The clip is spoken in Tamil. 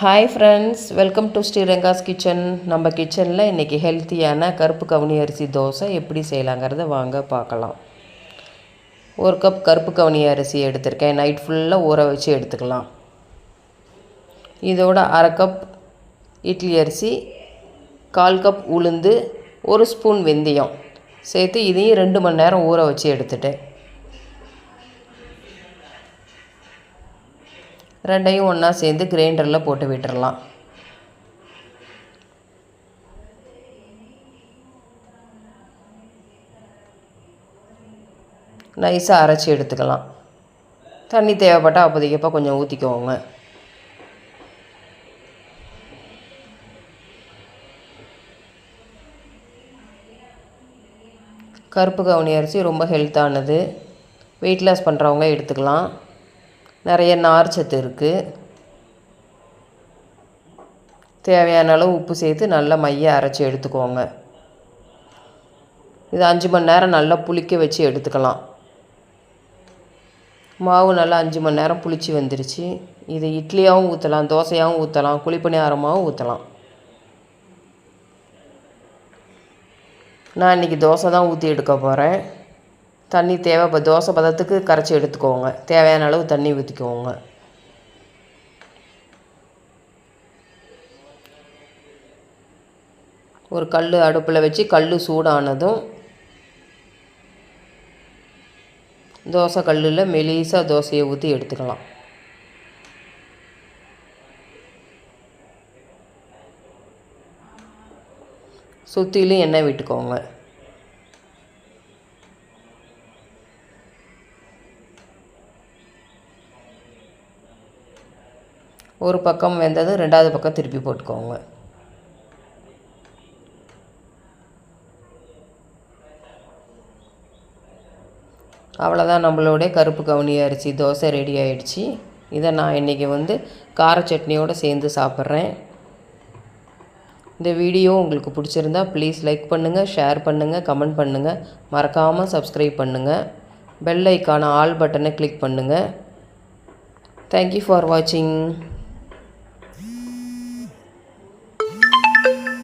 Hi friends welcome to Sriranga's kitchen நம்ம கிச்சனில் இன்றைக்கி ஹெல்த்தியான கருப்பு கவுனி அரிசி தோசை எப்படி செய்யலாங்கிறத வாங்க பார்க்கலாம். ஒரு கப் கருப்பு கவுனி அரிசி எடுத்திருக்கேன். நைட் ஃபுல்லாக ஊற வச்சு எடுத்துக்கலாம். இதோட அரை கப் இட்லி அரிசி கால் கப் உளுந்து ஒரு ஸ்பூன் வெந்தயம். சேர்த்து இதையும் ரெண்டு மணி நேரம் ஊற வச்சு எடுத்துட்டேன். ரெண்டையும் ஒன்றா சேர்ந்து கிரைண்டரில் போட்டு விட்டுறலாம். நைஸாக அரைச்சி எடுத்துக்கலாம். தண்ணி தேவைப்பட்டால் அப்போதைக்கப்போ கொஞ்சம் ஊற்றிக்கோங்க கருப்பு கவுனி அரிசி ரொம்ப ஹெல்த்தானது வெயிட் லாஸ் பண்ணுறவங்க எடுத்துக்கலாம். நிறைய நார் சத்து இருக்குது தேவையான அளவு உப்பு சேர்த்து நல்லா மைய அரைச்சி எடுத்துக்கோங்க. இது அஞ்சு மணி நேரம் நல்லா புளிக்க வச்சு எடுத்துக்கலாம். மாவு நல்லா அஞ்சு மணி நேரம் புளிச்சு வந்துருச்சு. இது இட்லியாகவும் ஊற்றலாம் தோசையாகவும் ஊற்றலாம் குழிப்பணியாரமாகவும் ஊற்றலாம் நான் இன்றைக்கி தோசை தான் ஊற்றி எடுக்க போகிறேன் தண்ணி தேவை இப்போ தோசை பதத்துக்கு கரைச்சி எடுத்துக்கோங்க. தேவையான அளவு தண்ணி ஊற்றிக்கோங்க ஒரு கல் அடுப்பில் வச்சு கல் சூடானதும் தோசை கல்லில் மெலிசாக தோசையை ஊற்றி எடுத்துக்கலாம். சுற்றிலும் எண்ணெய் விட்டுக்கோங்க. ஒரு பக்கம் வெந்ததும் ரெண்டாவது பக்கம் திருப்பி போட்டுக்கோங்க. அவ்வளோதான் நம்மளுடைய கருப்பு கவுனி அரிசி தோசை ரெடி ஆகிடுச்சி இதை நான் இன்றைக்கி வந்து கார சட்னியோடு சேர்ந்து சாப்பிட்றேன். இந்த வீடியோ உங்களுக்கு பிடிச்சிருந்தா ப்ளீஸ் லைக் பண்ணுங்கள் ஷேர் பண்ணுங்கள் கமெண்ட் பண்ணுங்கள் மறக்காமல் சப்ஸ்கிரைப் பண்ணுங்கள் பெல் ஐக்கான ஆல் பட்டனை கிளிக் பண்ணுங்கள் தேங்க்யூ ஃபார் வாட்சிங்